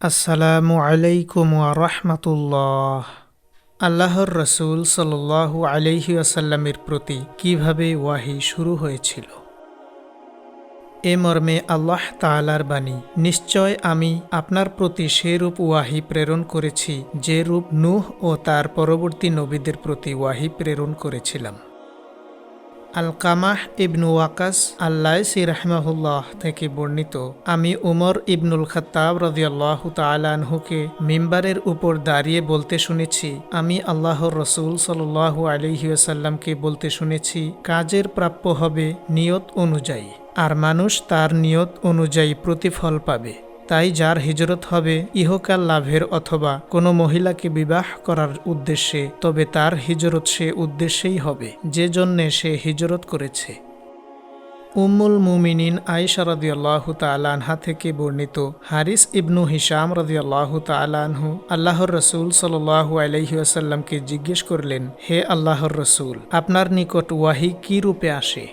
আসসালামু আলাইকুম রহমতুল্লাহ। আল্লাহর রসুল সাল্লাল্লাহু আলাইহি আসাল্লামের প্রতি কীভাবে ওয়াহি শুরু হয়েছিল? এ মর্মে আল্লাহ তাআলার বাণী, নিশ্চয় আমি আপনার প্রতি সেরূপ ওয়াহি প্রেরণ করেছি যে রূপ নূহ ও তার পরবর্তী নবীদের প্রতি ওয়াহি প্রেরণ করেছিলাম। আল কামাহ ইবনু ওয়াকাস আল্লাইসি রাহমাহুল্লাহ থেকে বর্ণিত। আমি উমর ইবনুল খত্তাব রদিয়াল্লাহ তালানহুকে মিম্বারের উপর দাঁড়িয়ে বলতে শুনেছি। আমি আল্লাহর রসুল সাল্লাহ আলহিউসাল্লামকে বলতে শুনেছি, কাজের প্রাপ্য হবে নিয়ত অনুযায়ী। আর মানুষ তার নিয়ত অনুযায়ী প্রতিফল পাবে। তাই যার হিজরত হবে, ইহকাল লাভের অথবা কোনো মহিলাকে বিবাহ করার উদ্দেশ্যে, তবে তার হিজরত সে উদ্দেশ্যেই হবে, যে জন্যে সে হিজরত করেছে। উম্মুল মুমিনিন আয়েশা রদিয়াল্লাহ তালানহা থেকে বর্ণিত হারিস ইবনু হিসাম রদিয়াল্লাহ তালানহু আল্লাহর রসুল সাল্লাহ আলহিউসাল্লামকে জিজ্ঞেস করলেন, হে আল্লাহর রসুল, আপনার নিকট ওয়াহি কি রূপে আসে?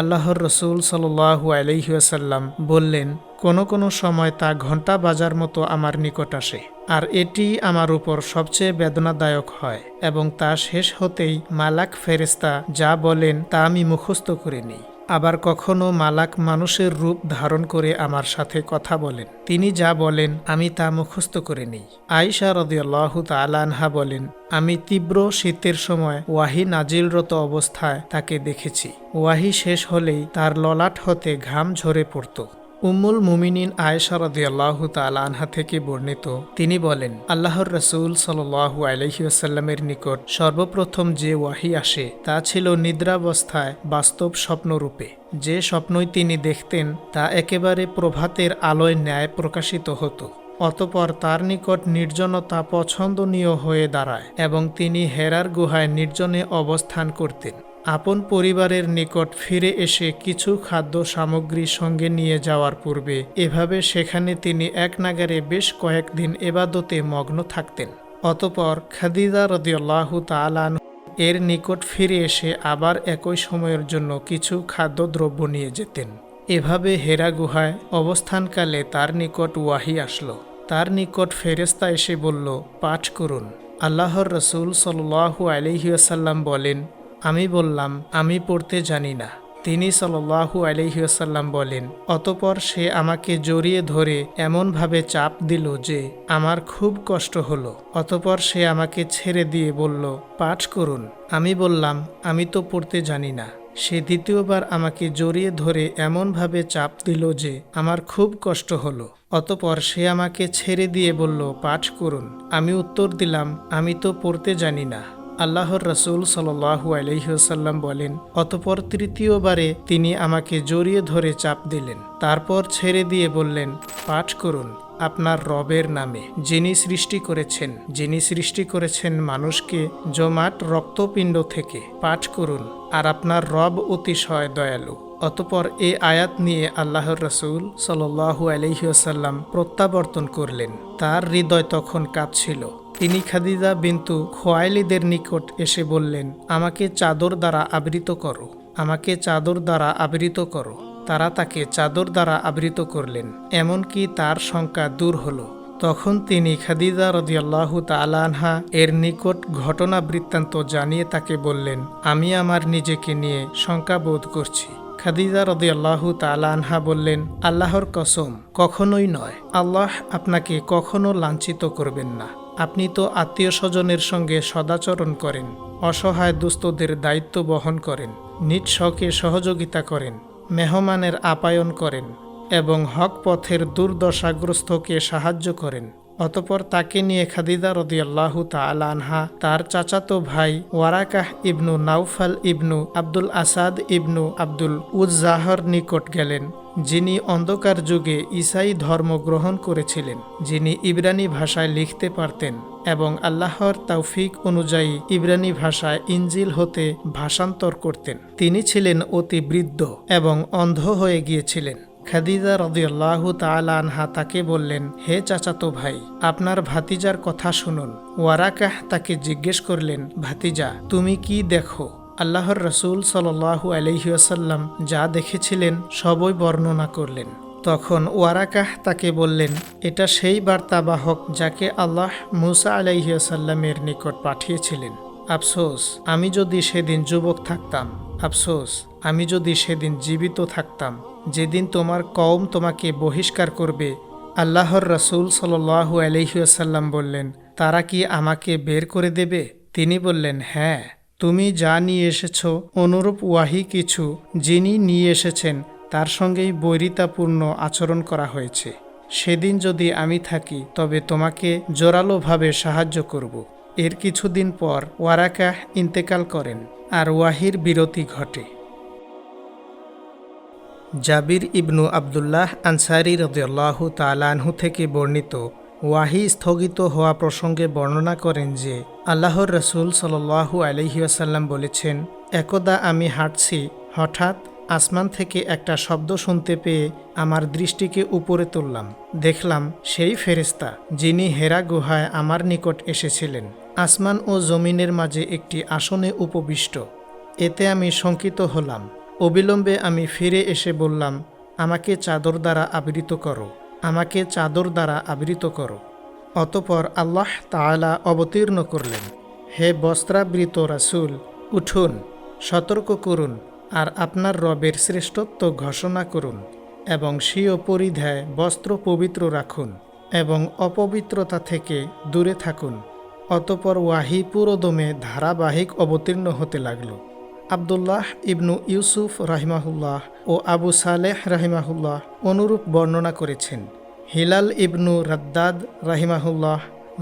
আল্লাহর রসুল সাল্লাহু আলহিউসাল্লাম বললেন, কোনো কোনো সময় তা ঘণ্টা বাজার মতো আমার নিকট আসে, আর এটি আমার উপর সবচেয়ে বেদনাদায়ক হয় এবং তা শেষ হতেই মালাক ফেরেস্তা যা বলেন তা আমি মুখস্থ করে নিই। আবার কখনো মালাক মানুষের রূপ ধারণ করে আমার সাথে কথা বলেন। তিনি যা বলেন, আমি তা মুখস্থ করে নিই। আইসা রদিয়াল্লাহ তালানহা বলেন, আমি তীব্র শীতের সময় ওয়াহি নাজিলরত অবস্থায় তাকে দেখেছি। ওয়াহি শেষ হলেই তার ললাট হতে ঘাম ঝরে পড়ত। উম্মুল মুমিনিন আয়েশা রদিয়াল্লাহ তাল আনহা থেকে বর্ণিত, তিনি বলেন, আল্লাহর রসুল সাল্লাহ আলহিউসাল্লামের নিকট সর্বপ্রথম যে ওয়াহি আসে তা ছিল নিদ্রাবস্থায় বাস্তব স্বপ্নরূপে। যে স্বপ্নই তিনি দেখতেন তা একেবারে প্রভাতের আলোয় ন্যায় প্রকাশিত হতো, অতপর তার নিকট নির্জনতা পছন্দনীয় হয়ে দাঁড়ায় এবং তিনি হেরার গুহায় নির্জনে অবস্থান করতেন। আপন পরিবারের নিকট ফিরে এসে কিছু খাদ্য সামগ্রী সঙ্গে নিয়ে যাওয়ার পূর্বে এভাবে সেখানে তিনি এক নাগারে বেশ কয়েকদিন এবাদতে মগ্ন থাকতেন। অতপর খাদিদা রদিয়াল্লাহ তালান এর নিকট ফিরে এসে আবার একই সময়ের জন্য কিছু খাদ্যদ্রব্য নিয়ে যেতেন। এভাবে হেরা গুহায় অবস্থানকালে তার নিকট ওয়াহি আসলো। তার নিকট ফেরেস্তা এসে বলল, পাঠ করুন। আল্লাহর রসুল সাল্লাহু আলহিউসাল্লাম বলেন আমি বললাম, আমি পড়তে জানি না। তিনি সাল্লাহু আলহিউসাল্লাম বলেন, অতপর সে আমাকে জড়িয়ে ধরে এমনভাবে চাপ দিল যে আমার খুব কষ্ট হলো। অতপর সে আমাকে ছেড়ে দিয়ে বলল, পাঠ করুন। আমি বললাম, আমি তো পড়তে জানি না। সে দ্বিতীয়বার আমাকে জড়িয়ে ধরে এমনভাবে চাপ দিল যে আমার খুব কষ্ট হলো। অতপর সে আমাকে ছেড়ে দিয়ে বলল, পাঠ করুন। আমি উত্তর দিলাম, আমি তো পড়তে জানি না। আল্লাহর রসুল সাল্লাহু আলহিহসাল্লাম বলেন, অতপর তৃতীয়বারে তিনি আমাকে জড়িয়ে ধরে চাপ দিলেন। তারপর ছেড়ে দিয়ে বললেন, পাঠ করুন আপনার রবের নামে। যিনি সৃষ্টি করেছেন, যিনি সৃষ্টি করেছেন মানুষকে জমাট, রক্তপিণ্ড থেকে, পাঠ করুন, আর আপনার রব অতিশয় দয়ালু। অতপর এ আয়াত নিয়ে আল্লাহর রসুল সাল্লু আলহিউসাল্লাম প্রত্যাবর্তন করলেন। তার হৃদয় তখন কাঁপছিল। তিনি খাদিজা বিন্তু খোয়াইলিদের নিকট এসে বললেন, আমাকে চাদর দ্বারা আবৃত করো, আমাকে চাদর দ্বারা আবৃত করো। তারা তাকে চাদর দ্বারা আবৃত করলেন। এমনকি তার শঙ্কা দূর হলো। তখন তিনি খাদিজা রদিয়াল্লাহু তালানহা এর নিকট ঘটনা বৃত্তান্ত জানিয়ে তাকে বললেন, আমি আমার নিজেকে নিয়ে শঙ্কা বোধ করছি। খাদিজা রদিয়াল্লাহু তালানহা বললেন, আল্লাহর কসম, কখনোই নয়। আল্লাহ আপনাকে কখনো লাঞ্ছিত করবেন না। আপনি তো আত্মীয় স্বজনের সঙ্গে সদাচরণ করেন, অসহায় দুস্থদের দায়িত্ব বহন করেন, নিজ শখে সহযোগিতা করেন, মেহমানের আপায়ন করেন এবং হক পথের দুর্দশাগ্রস্তকে সাহায্য করেন। অতপর তাকে নিয়ে খাদিদা রদিয়াল্লাহু তালানহা তার চাচাতো ভাই ওয়ারাকাহ ইবনু নাউফাল ইবনু আব্দুল আসাদ ইবনু আব্দুল উজ্জাহর নিকট গেলেন, যিনি অন্ধকার যুগে ইসাই ধর্ম গ্রহণ করেছিলেন, যিনি ইব্রানি ভাষায় লিখতে পারতেন এবং আল্লাহর তৌফিক অনুযায়ী ইব্রানি ভাষায় ইঞ্জিল হতে ভাষান্তর করতেন। তিনি ছিলেন অতি বৃদ্ধ এবং অন্ধ হয়ে গিয়েছিলেন। খাদিজা রদিয়াল্লাহ তালানহা তাকে বললেন, হে চাচাতো ভাই, আপনার ভাতিজার কথা শুনুন। ওয়ারাকাহ তাকে জিজ্ঞেস করলেন, ভাতিজা, তুমি কি দেখো? আল্লাহর রসুল সাল্লাহু আলহিউসাল্লাম যা দেখেছিলেন, সবই বর্ণনা করলেন। তখন ওয়ারাকাহ তাকে বললেন, এটা সেই বার্তাবাহক যাকে আল্লাহ মুসা আলাইসাল্লামের নিকট পাঠিয়েছিলেন। আফসোস, আমি যদি সেদিন যুবক থাকতাম, আফসোস, আমি যদি সেদিন জীবিত থাকতাম যেদিন তোমার কওম তোমাকে বহিষ্কার করবে, আল্লাহর রসুল সাল্লু আলহিউসাল্লাম বললেন, তারা কি আমাকে বের করে দেবে? তিনি বললেন হ্যাঁ। তুমি যা নিয়ে এসেছ, অনুরূপ ওয়াহি কিছু যিনি নিয়ে এসেছেন, তার সঙ্গেই বৈরিতাপূর্ণ আচরণ করা হয়েছে। সেদিন যদি আমি থাকি, তবে তোমাকে জোরালোভাবে সাহায্য করব। এর কিছুদিন পর ওয়ারাকাহ ইন্তেকাল করেন, আর ওয়াহির বিরতি ঘটে। জাবির ইবনু আবদুল্লাহ আনসারি রদিয়াল্লাহ তালানহু থেকে বর্ণিত ওয়াহি স্থগিত হওয়া প্রসঙ্গে বর্ণনা করেন যে, আল্লাহর রসুল সাল্লু আলহিউসাল্লাম বলেছেন, একদা আমি হাঁটছি, হঠাৎ আসমান থেকে একটা শব্দ শুনতে পেয়ে আমার দৃষ্টিকে উপরে তুললাম। দেখলাম সেই ফেরেস্তা যিনি হেরা গুহায় আমার নিকট এসেছিলেন। আসমান ও জমিনের মাঝে একটি আসনে উপবিষ্ট। এতে আমি শঙ্কিত হলাম। অবিলম্বে আমি ফিরে এসে বললাম, আমাকে চাদর দ্বারা আবৃত করো, আমাকে চাদর দ্বারা আবৃত করো। অতপর আল্লাহ তাআলা অবতীর্ণ করলেন, হে বস্ত্রাবৃত রাসূল, উঠুন, সতর্ক করুন আর আপনার রবের শ্রেষ্ঠত্ব ঘোষণা করুন এবং স্বীয় পরিধায় বস্ত্র পবিত্র রাখুন এবং অপবিত্রতা থেকে দূরে থাকুন। অতপর ওয়াহি পুরোদমে ধারাবাহিক অবতীর্ণ হতে লাগল। আবদুল্লাহ ইবনু ইউসুফ রাহিমাহুল্লাহ ও আবু সালেহ রাহিমাহুল্লাহ অনুরূপ বর্ণনা করেছেন। হিলাল ইবনু রাদ্দাদ রাহিমাহুল্লাহ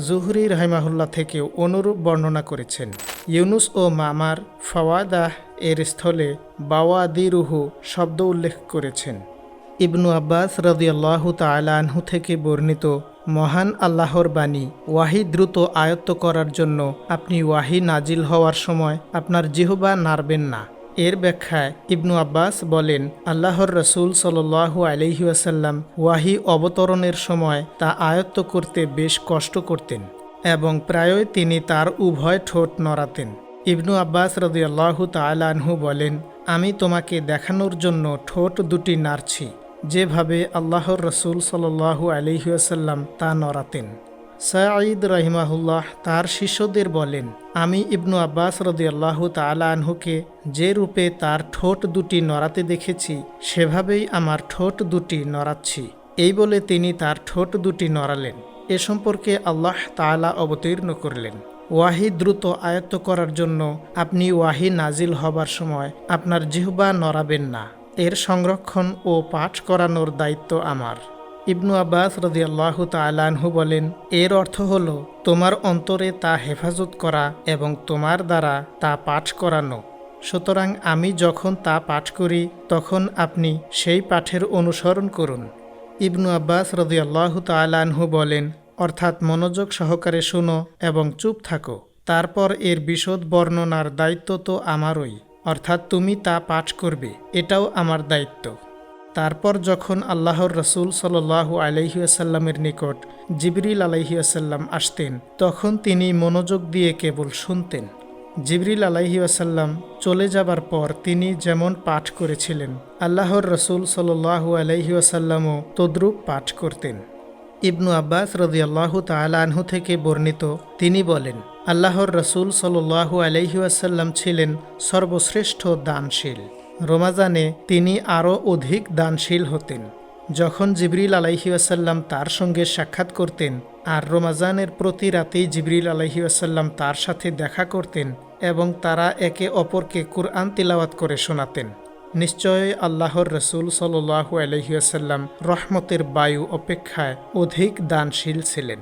জুহরি রাহিমাহুল্লাহ থেকেও অনুরূপ বর্ণনা করেছেন। ইউনুস ও মামার ফওয়াদাহ এর স্থলে বাওয়াদিরুহু শব্দ উল্লেখ করেছেন। ইবনু আব্বাস রদিয়াল্লাহু তালানহু থেকে বর্ণিত মহান আল্লাহর বাণী, ওয়াহি দ্রুত আয়ত্ত করার জন্য আপনি ওয়াহি নাজিল হওয়ার সময় আপনার জিহবা নাড়বেন না। এর ব্যাখ্যায় ইবনু আব্বাস বলেন, আল্লাহর রসুল সাল্লু আলহিউসাল্লাম ওয়াহি অবতরণের সময় তা আয়ত্ত করতে বেশ কষ্ট করতেন এবং প্রায়ই তিনি তার উভয় ঠোঁট নড়াতেন। ইবনু আব্বাস রদিয়াল্লাহু তালানহু বলেন, আমি তোমাকে দেখানোর জন্য ঠোঁট দুটি নাড়ছি। যেভাবে আল্লাহর রসুল সাল্লাহু আলহিউসাল্লাম তা নড়াতেন। সাঈদ রহিমাহুল্লাহ তার শিষ্যদের বলেন, আমি ইবনু আব্বাস রদিয়াল্লাহ তালা আনহুকে যে রূপে তার ঠোঁট দুটি নড়াতে দেখেছি, সেভাবেই আমার ঠোঁট দুটি নড়াচ্ছি। এই বলে তিনি তার ঠোঁট দুটি নড়ালেন। এ সম্পর্কে আল্লাহ তালা অবতীর্ণ করলেন। ওয়াহি দ্রুত আয়ত্ত করার জন্য আপনি ওয়াহি নাজিল হবার সময় আপনার জিহবা নড়াবেন না। এর সংরক্ষণ ও পাঠ করানোর দায়িত্ব আমার। ইবনু আব্বাস রদিয়াল্লাহ তালানহু বলেন, এর অর্থ হল, তোমার অন্তরে তা হেফাজত করা এবং তোমার দ্বারা তা পাঠ করানো। সুতরাং আমি যখন তা পাঠ করি, তখন আপনি সেই পাঠের অনুসরণ করুন। ইবনু আব্বাস রদিয়াল্লাহ তালানহু বলেন, অর্থাৎ মনোযোগ সহকারে শুনো এবং চুপ থাকো। তারপর এর বিশদ বর্ণনার দায়িত্ব তো আমারই। অর্থাৎ তুমি তা পাঠ করবে, এটাও আমার দায়িত্ব। তারপর যখন আল্লাহর রসুল সাল্লাহু আলহিউসাল্লামের নিকট জিবরিল আলহিউসাল্লাম আসতেন, তখন তিনি মনোযোগ দিয়ে কেবল শুনতেন। জিবরিল আলাইহিউসাল্লাম চলে যাবার পর তিনি যেমন পাঠ করেছিলেন, আল্লাহর রসুল সাল্লাহু আলহিউসাল্লামও তদ্রুপ পাঠ করতেন। ইবনু আব্বাস রদিয়াল্লাহু তালানহু থেকে বর্ণিত, তিনি বলেন, আল্লাহর রসুল সাল্লাহু আলহিউসাল্লাম ছিলেন সর্বশ্রেষ্ঠ দানশীল। রোমাজানে তিনি আরও অধিক দানশীল হতেন। যখন জিবরিল আলাইহিউসাল্লাম তার সঙ্গে সাক্ষাৎ করতেন আর রোমাজানের প্রতি রাতেই জিবরিল আলাইহিউসাল্লাম তার সাথে দেখা করতেন এবং তারা একে অপরকে কুরআন তিলাওয়াত করে শোনাতেন। নিশ্চয়ই আল্লাহর রসুল সাল্লু আলহিউসাল্লাম রহমতের বায়ু অপেক্ষায় অধিক দানশীল ছিলেন।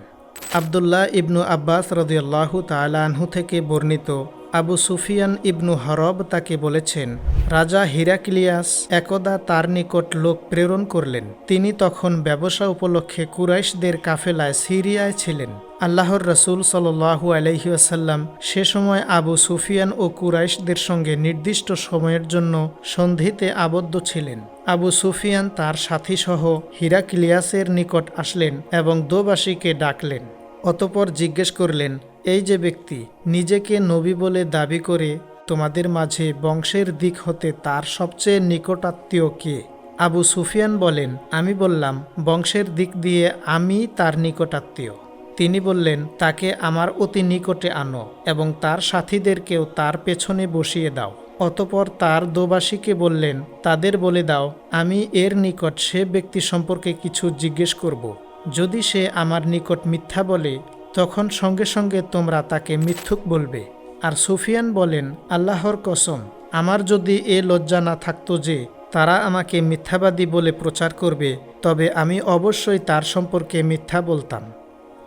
আবদুল্লাহ ইবনু আব্বাস রদিয়াল্লাহু তালাহু থেকে বর্ণিত আবু সুফিয়ান ইবনু হরব তাকে বলেছেন, রাজা হিরাক্লিয়াস একদা তার নিকট লোক প্রেরণ করলেন। তিনি তখন ব্যবসা উপলক্ষে কুরাইশদের কাফেলায় সিরিয়ায় ছিলেন। আল্লাহর রসুল সাল্লু আলহিউসাল্লাম সে সময় আবু সুফিয়ান ও কুরাইশদের সঙ্গে নির্দিষ্ট সময়ের জন্য সন্ধিতে আবদ্ধ ছিলেন। আবু সুফিয়ান তার সাথীসহ হিরাক্লিয়াসের নিকট আসলেন এবং দোবাসীকে ডাকলেন। অতপর জিজ্ঞেস করলেন এই যে ব্যক্তি নিজেকে নবী বলে দাবি করে তোমাদের মাঝে বংশের দিক হতে তার সবচেয়ে নিকটাত্মীয় কে? আবু সুফিয়ান বলেন, আমি বললাম, বংশের দিক দিয়ে আমি তার নিকটাত্মীয় তিনি বললেন, তাকে আমার অতি নিকটে আনো এবং তার সাথীদেরকেও তার পেছনে বসিয়ে দাও। অতপর তার দোবাসীকে বললেন, তাদের বলে দাও, আমি এর নিকট সে ব্যক্তি সম্পর্কে কিছু জিজ্ঞেস করব। যদি সে আমার নিকট মিথ্যা বলে তখন সঙ্গে সঙ্গে তোমরা তাকে মিথ্যুক বলবে। আর সুফিয়ান বলেন, আল্লাহর কসম, আমার যদি এ লজ্জা না থাকতো যে তারা আমাকে মিথ্যাবাদী বলে প্রচার করবে, তবে আমি অবশ্যই তার সম্পর্কে মিথ্যা বলতাম।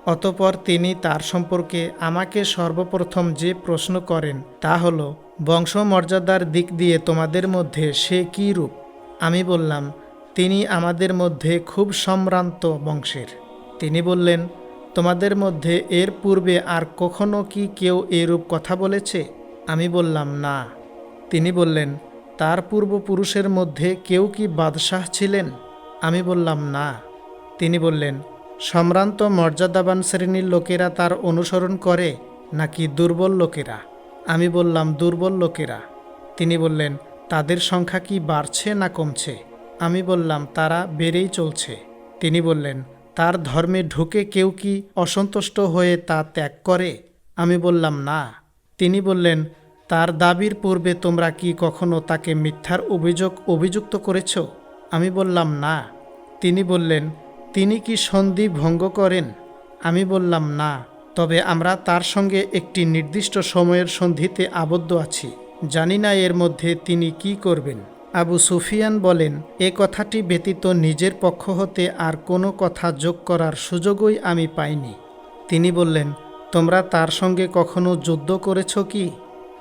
অতপর তিনি তার সম্পর্কে আমাকে সর্বপ্রথম যে প্রশ্ন করেন তা হল, বংশমর্যাদার দিক দিয়ে তোমাদের মধ্যে সে কী রূপ? আমি বললাম, তিনি আমাদের মধ্যে খুব সম্ভ্রান্ত বংশের। তিনি বললেন তোমাদের মধ্যে এর পূর্বে আর কখনো কি কেউ এরূপ কথা বলেছে? আমি বললাম, না। তিনি বললেন, তার পূর্বপুরুষের মধ্যে কেউ কি বাদশাহ ছিলেন? আমি বললাম, না। তিনি বললেন, সম্ভ্রান্ত মর্যাদাবান শ্রেণির লোকেরা তার অনুসরণ করে নাকি দুর্বল লোকেরা? আমি বললাম, দুর্বল লোকেরা। তিনি বললেন, তাদের সংখ্যা কি বাড়ছে না কমছে? আমি বললাম, তারা বেড়েই চলছে। তিনি বললেন তার ধর্মে ঢুকে কেউ কি অসন্তুষ্ট হয়ে তা ত্যাগ করে? আমি বললাম, না। তিনি বললেন, তার দাবির পূর্বে তোমরা কি কখনো তাকে মিথ্যার অভিযোগ অভিযুক্ত করেছ? আমি বললাম, না। তিনি বললেন, তিনি কি সন্ধি ভঙ্গ করেন? আমি বললাম, না। তবে আমরা তার সঙ্গে একটি নির্দিষ্ট সময়ের সন্ধিতে আবদ্ধ আছি। জানি না এর মধ্যে তিনি কি করবেন। আবু সুফিয়ান বলেন, এ কথাটি ব্যতীত নিজের পক্ষ হতে আর কোনো কথা যোগ করার সুযোগই আমি পাইনি। তিনি বললেন, তোমরা তার সঙ্গে কখনো যুদ্ধ করেছ কি?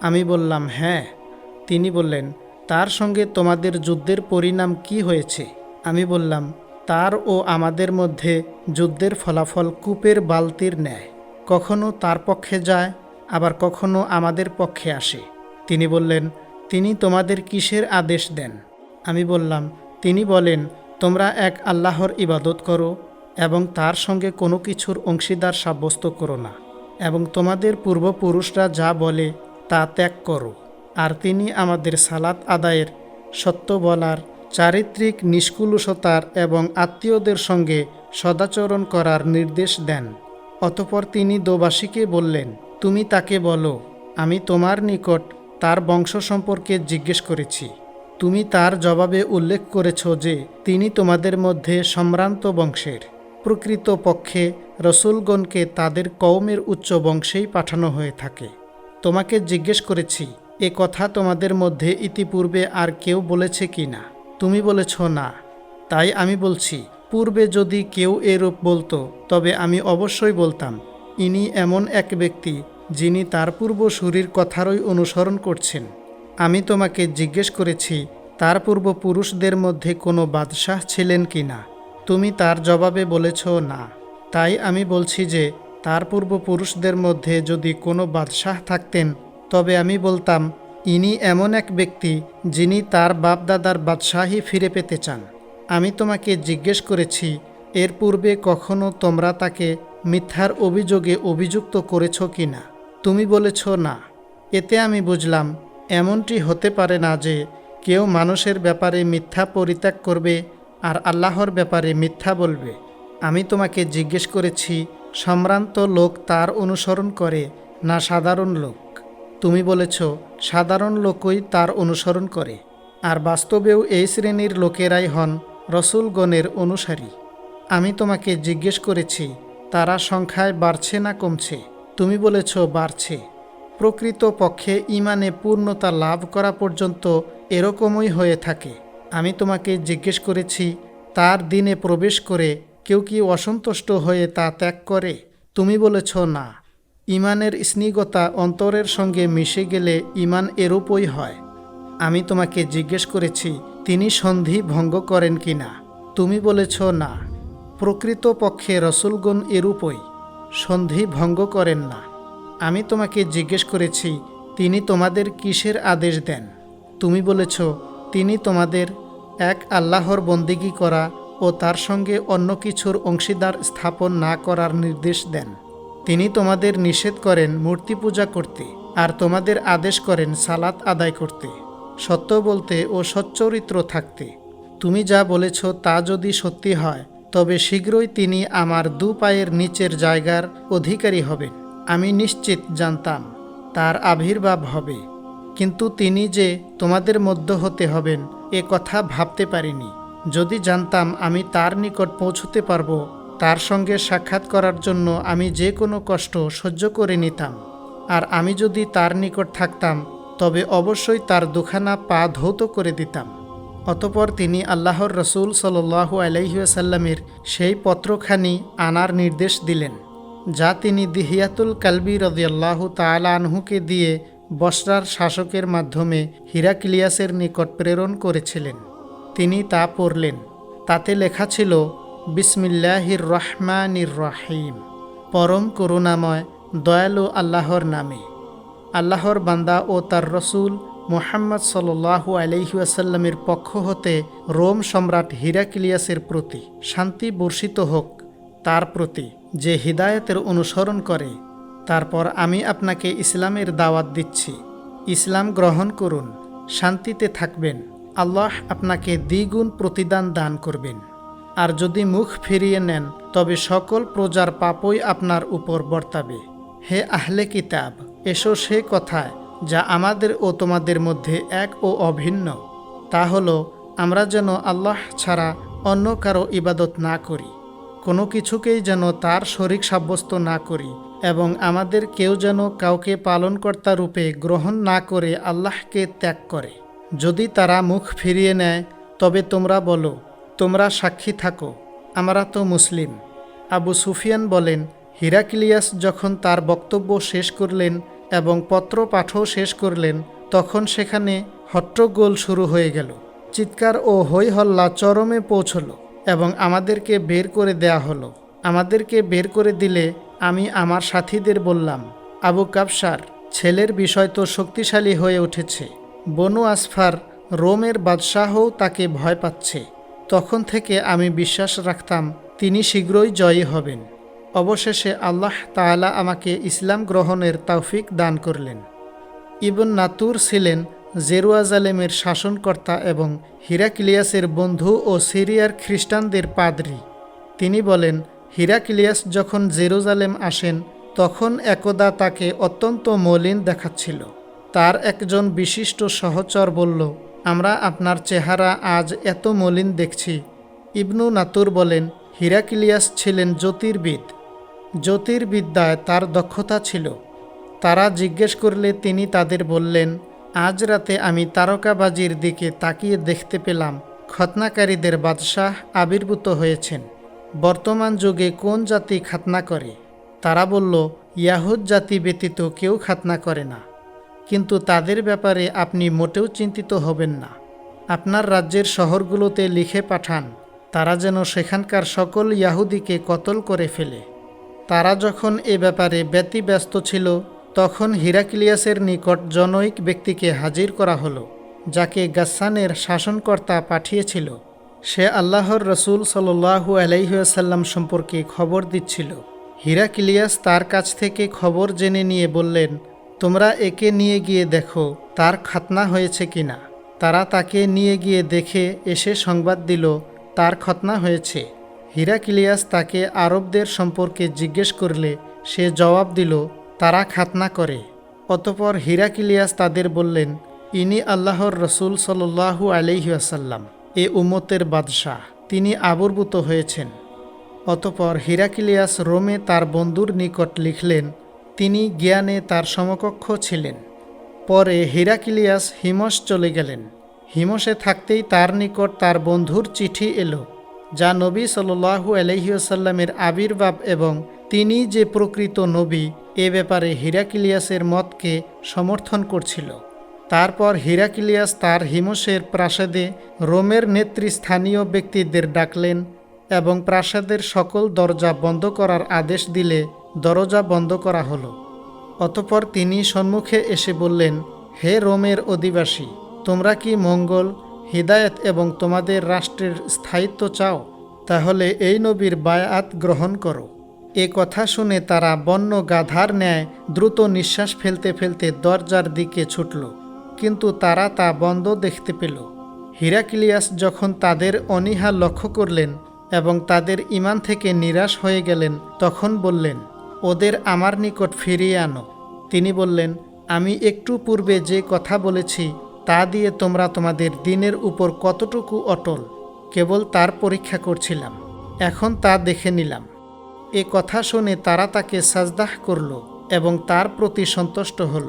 আমি বললাম হ্যাঁ। তিনি বললেন, তার সঙ্গে তোমাদের যুদ্ধের পরিণাম কি হয়েছে? আমি বললাম, তার ও আমাদের মধ্যে যুদ্ধের ফলাফল কূপের বালতির ন্যায়। কখনো তার পক্ষে যায়, আবার কখনো আমাদের পক্ষে আসে। তিনি বললেন তিনি তোমাদের কিসের আদেশ দেন? আমি বললাম, তিনি বলেন, তোমরা এক আল্লাহর ইবাদত করো এবং তার সঙ্গে কোনো কিছুর অংশীদার সাব্যস্ত করো না এবং তোমাদের পূর্বপুরুষরা যা বলে তা ত্যাগ করো। আর তিনি আমাদের সালাত আদায়ের, সত্য বলার, চারিত্রিক নিষ্কুলসতার এবং আত্মীয়দের সঙ্গে সদাচরণ করার নির্দেশ দেন। অতপর তিনি দোবাসীকে বললেন, তুমি তাকে বলো, আমি তোমার নিকট তার বংশ সম্পর্কে জিজ্ঞেস করেছি। তুমি তার জবাবে উল্লেখ করেছ যে, তিনি তোমাদের মধ্যে সম্ভ্রান্ত বংশের। প্রকৃত পক্ষে রসুলগণকে তাদের কৌমের উচ্চ বংশেই পাঠানো হয়ে থাকে। তোমাকে জিজ্ঞেস করেছি, এ কথা তোমাদের মধ্যে ইতিপূর্বে আর কেউ বলেছে কি না? তুমি বলেছ, না। তাই আমি বলছি, পূর্বে যদি কেউ এরূপ বলতো, তবে আমি অবশ্যই বলতাম। ইনি এমন এক ব্যক্তি যিনি তার পূর্বসূরির কথারই অনুসরণ করছেন। আমি তোমাকে জিজ্ঞেস করেছি, তার পূর্বপুরুষদের মধ্যে কোনো বাদশাহ ছিলেন কি না? তুমি তার জবাবে বলেছ, না। তাই আমি বলছি যে, তার পূর্বপুরুষদের মধ্যে যদি কোনো বাদশাহ থাকতেন, তবে আমি বলতাম, ইনি এমন এক ব্যক্তি যিনি তার বাপদাদার বাদশাহী ফিরে পেতে চান। আমি তোমাকে জিজ্ঞেস করেছি, এর পূর্বে কখনো তোমরা তাকে মিথ্যার অভিযোগে অভিযুক্ত করেছ কি না? তুমি বলেছ, না, এতে আমি বুঝলাম, এমনটি হতে পারে না যে কেউ মানুষের ব্যাপারে মিথ্যা পরিত্যাগ করবে আর আল্লাহর ব্যাপারে মিথ্যা বলবে। আমি তোমাকে জিজ্ঞেস করেছি, সম্ভ্রান্ত লোক তার অনুসরণ করে না সাধারণ লোক? তুমি বলেছ, সাধারণ লোকই তার অনুসরণ করে। আর বাস্তবেও এই শ্রেণির লোকেরাই হন রসুলগণের অনুসারী। আমি তোমাকে জিজ্ঞেস করেছি, তারা সংখ্যায় বাড়ছে না কমছে? তুমি বলেছ, বাড়ছে। প্রকৃত পক্ষে ইমানে পূর্ণতা লাভ করা পর্যন্ত এরকমই হয়ে থাকে। আমি তোমাকে জিজ্ঞেস করেছি, তার দিনে প্রবেশ করে কেউ কি অসন্তুষ্ট হয়ে তা ত্যাগ করে? তুমি বলেছ, না। ইমানের স্নিগতা অন্তরের সঙ্গে মিশে গেলে ইমান এরূপই হয়। আমি তোমাকে জিজ্ঞেস করেছি, তিনি সন্ধি ভঙ্গ করেন কি না তুমি বলেছ, না। প্রকৃত পক্ষে রসুলগণ এরূপই। সন্ধি ভঙ্গ করেন না। আমি তোমাকে জিজ্ঞেস করেছি, তিনি তোমাদের কিসের আদেশ দেন? তুমি বলেছ, তিনি তোমাদের এক আল্লাহর বন্দিগি করা ও তার সঙ্গে অন্য কিছুর অংশীদার স্থাপন না করার নির্দেশ দেন। তিনি তোমাদের নিষেধ করেন মূর্তি পূজা করতে আর তোমাদের আদেশ করেন সালাত আদায় করতে, সত্য বলতে ও সচ্চরিত্র থাকতে। তুমি যা বলেছ তা যদি সত্যি হয় তবে শীঘ্রই তিনি আমার দু পায়ের নিচের জায়গার অধিকারী হবেন। আমি নিশ্চিত জানতাম, তার আবির্ভাব হবে। কিন্তু তিনি যে তোমাদের মধ্য হতে হবেন, এ কথা ভাবতে পারিনি। যদি জানতাম আমি তার নিকট পৌঁছতে পারব, তার সঙ্গে সাক্ষাৎ করার জন্য আমি যে কোনো কষ্ট সহ্য করে নিতাম। আর আমি যদি তার নিকট থাকতাম, তবে অবশ্যই তার দুখানা পা ধৌত করে দিতাম। অতপর তিনি আল্লাহর রসুল সাল্লাহু আলাইসাল্লামের সেই পত্রখানি আনার নির্দেশ দিলেন, যা তিনি দিহিয়াতুল কালবি রদিয়াল্লাহ তালা আনহুকে দিয়ে বসরার শাসকের মাধ্যমে হিরাক্লিয়াসের নিকট প্রেরণ করেছিলেন। তিনি তা পড়লেন। তাতে লেখা ছিল, বিসমিল্লাহির রহমানির রহিম। পরম করুণাময়, দয়ালু আল্লাহর নামে। আল্লাহর বান্দা ও তার রসুল মোহাম্মদ সাল্লু আলহিউসাল্লামের পক্ষ হতে রোম সম্রাট হিরাক্লিয়াসের প্রতি শান্তি বর্ষিত হোক, তার প্রতি যে হিদায়তের অনুসরণ করে, তারপর আমি আপনাকে ইসলামের দাওয়াত দিচ্ছি। ইসলাম গ্রহণ করুন, শান্তিতে থাকবেন, আল্লাহ আপনাকে দ্বিগুণ প্রতিদান দান করবেন। আর যদি মুখ ফিরিয়ে নেন, তবে সকল প্রজার পাপই আপনার উপর বর্তাবে। হে আহলে কিতাব, এসো সে কথায় যা আমাদের ও তোমাদের মধ্যে এক ও অভিন্ন, তা হলো আমরা যেন আল্লাহ ছাড়া অন্য কারও ইবাদত না করি, কোনো কিছুকেই যেন তার শরিক সাব্যস্ত না করি এবং আমাদের কেউ যেন কাউকে পালনকর্তা রূপে গ্রহণ না করে আল্লাহকে ত্যাগ করে। যদি তারা মুখ ফিরিয়ে নেয়, তবে তোমরা বলো, তোমরা সাক্ষী থাকো, আমরা তো মুসলিম। আবু সুফিয়ান বলেন, হিরাক্লিয়াস যখন তার বক্তব্য শেষ করলেন এবং পাঠও শেষ করলেন। তখন সেখানে হট্টগোল শুরু হয়ে গেল। চিৎকার ও হৈ হল্লা চরমে পৌঁছল এবং আমাদেরকে বের করে দেয়া হলো। আমাদেরকে বের করে দিলে আমি আমার সাথীদের বললাম, আবু কাবসার, ছেলের বিষয় তো শক্তিশালী হয়ে উঠেছে। বনু আসফার রোমের বাদশাহও তাকে ভয় পাচ্ছে। তখন থেকে আমি বিশ্বাস রাখতাম, তিনি শীঘ্রই জয়ী হবেন। অবশেষে আল্লাহ তাআলা আমাকে ইসলাম গ্রহণের তৌফিক দান করলেন। ইবন নাতুর ছিলেন জেরুয়াজালেমের শাসনকর্তা এবং হিরাক্লিয়াসের বন্ধু ও সিরিয়ার খ্রিস্টানদের পাদরি। তিনি বলেন, হিরাক্লিয়াস যখন জেরুজালেম আসেন, তখন একদা তাকে অত্যন্ত মলিন দেখাচ্ছিল। তার একজন বিশিষ্ট সহচর বলল, আমরা আপনার চেহারা আজ এত মলিন দেখছি। ইবনু নাতুর বলেন, হিরাকিলিয়াস ছিলেন জ্যোতির্বিদ। জ্যোতির্বিদ্যায় তার দক্ষতা ছিল। তারা জিজ্ঞেস করলে তিনি তাদের বললেন, আজ রাতে আমি তারকাবাজির দিকে তাকিয়ে দেখতে পেলাম খতনাকারীদের বাদশাহ আবির্ভূত হয়েছেন। বর্তমান যুগে কোন জাতি খাতনা করে? তারা বলল, ইয়াহুদ জাতি ব্যতীত কেউ খাতনা করে না। কিন্তু তাদের ব্যাপারে আপনি মোটেও চিন্তিত হবেন না। আপনার রাজ্যের শহরগুলোতে লিখে পাঠান, তারা যেন সেখানকার সকল ইয়াহুদিকে কতল করে ফেলে। তারা যখন এ ব্যাপারে ব্যতিব্যস্ত ছিল, তখন হিরাক্লিয়াসের নিকট জনৈক ব্যক্তিকে হাজির করা হলো, যাকে গাসানের শাসনকর্তা পাঠিয়েছিল। সে আল্লাহর রসুল সাল্লু আলাইসাল্লাম সম্পর্কে খবর দিচ্ছিল। হিরাক্লিয়াস তার কাছ থেকে খবর জেনে নিয়ে বললেন, তোমরা একে নিয়ে গিয়ে দেখো, তার খাতনা হয়েছে কিনা? তারা তাকে নিয়ে গিয়ে দেখে এসে সংবাদ দিল, তার খতনা হয়েছে। হিরাক্লিয়াস তাকে আরবদের সম্পর্কে জিজ্ঞেস করলে সে জবাব দিল, তারা খাতনা করে। অতপর হিরাক্লিয়াস তাদের বললেন, ইনি আল্লাহর রসুল সাল্লাহু আলহিহাসাল্লাম এ উম্মতের বাদশাহ, তিনি আবির্ভূত হয়েছেন। অতপর হিরাক্লিয়াস রোমে তার বন্ধুর নিকট লিখলেন, তিনি জ্ঞানে তার সমকক্ষ ছিলেন। পরে হিরাকিলিয়াস হিমস চলে গেলেন। হিমসে থাকতেই তার নিকট তার বন্ধুর চিঠি এলো। যা নবী সাল্লু আলহিউসাল্লামের আবির্ভাব এবং তিনি যে প্রকৃত নবী, এ ব্যাপারে হিরাকিলিয়াসের মতকে সমর্থন করছিল। তারপর হিরাকিলিয়াস তার হিমসের প্রাসাদে রোমের নেতৃস্থানীয় ব্যক্তিদের ডাকলেন এবং প্রাসাদের সকল দরজা বন্ধ করার আদেশ দিলে দরজা বন্ধ করা হলো। অতপর তিনি সম্মুখে এসে বললেন, হে রোমের অধিবাসী, তোমরা কি মঙ্গল হৃদায়ত এবং তোমাদের রাষ্ট্রের স্থায়িত্ব চাও, তাহলে এই নবীর বায়াত গ্রহণ করো। এ কথা শুনে তারা বন্য গাধার ন্যায় দ্রুত নিঃশ্বাস ফেলতে ফেলতে দরজার দিকে ছুটল, কিন্তু তারা তা বন্ধ দেখতে পেল। হিরাক্লিয়াস যখন তাদের অনীহা লক্ষ্য করলেন এবং তাদের ইমান থেকে নিরাশ হয়ে গেলেন, তখন বললেন, ওদের আমার নিকট ফিরিয়ে আনো। তিনি বললেন, আমি একটু পূর্বে যে কথা বলেছি তা দিয়ে তোমরা তোমাদের দিনের উপর কতটুকু অটল, কেবল তার পরীক্ষা করছিলাম। এখন তা দেখে নিলাম। এ কথা শুনে তারা তাকে সাজদাহ করল এবং তার প্রতি সন্তুষ্ট হল।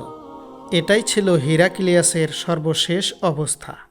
এটাই ছিল হিরাক্লিয়াসের সর্বশেষ অবস্থা।